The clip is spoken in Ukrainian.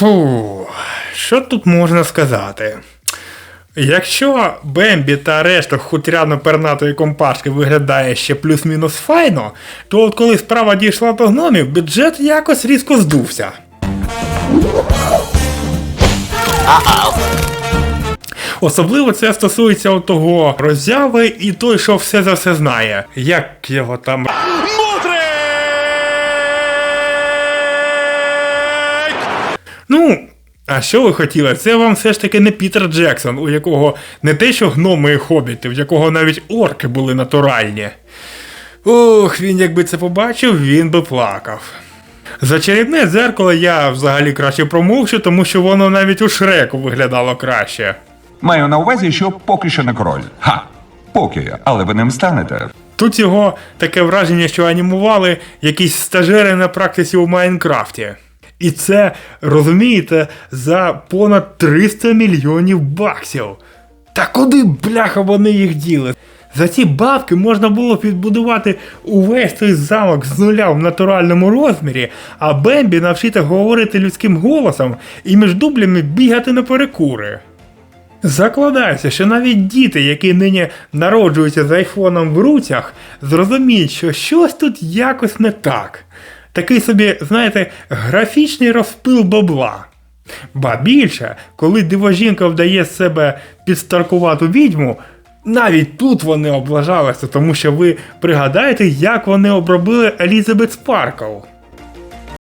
Фу, що тут можна сказати? Якщо Бембі та решта хутряно-пернатої компашки виглядає ще плюс-мінус файно, то от коли справа дійшла до гномів, бюджет якось різко здувся. Особливо це стосується того роззяви і той, що все за все знає. Як його там. Ну, а що ви хотіли? Це вам все ж таки не Пітер Джексон, у якого не те, що гноми і хобіти, в якого навіть орки були натуральні. Ох, він якби це побачив, він би плакав. За чарівне дзеркало я взагалі краще промовчу, тому що воно навіть у Шреку виглядало краще. Маю на увазі, що поки що не король. Ха! Поки, але ви ним станете. Тут його таке враження, що анімували якісь стажери на практиці у Майнкрафті. І це, розумієте, за понад 300 мільйонів баксів. Та куди, бляха, вони їх діли? За ці бабки можна було підбудувати увесь той замок з нуля в натуральному розмірі, а Бембі навчити говорити людським голосом і між дублями бігати на перекури. Закладаюся, що навіть діти, які нині народжуються з айфоном в руцях, зрозуміють, що щось тут якось не так. Такий собі, знаєте, графічний розпил бабла. Ба більше, коли дивожінка вдає з себе підстаркувату відьму, навіть тут вони облажалися, тому що ви пригадаєте, як вони обробили Елізабет Спаркл.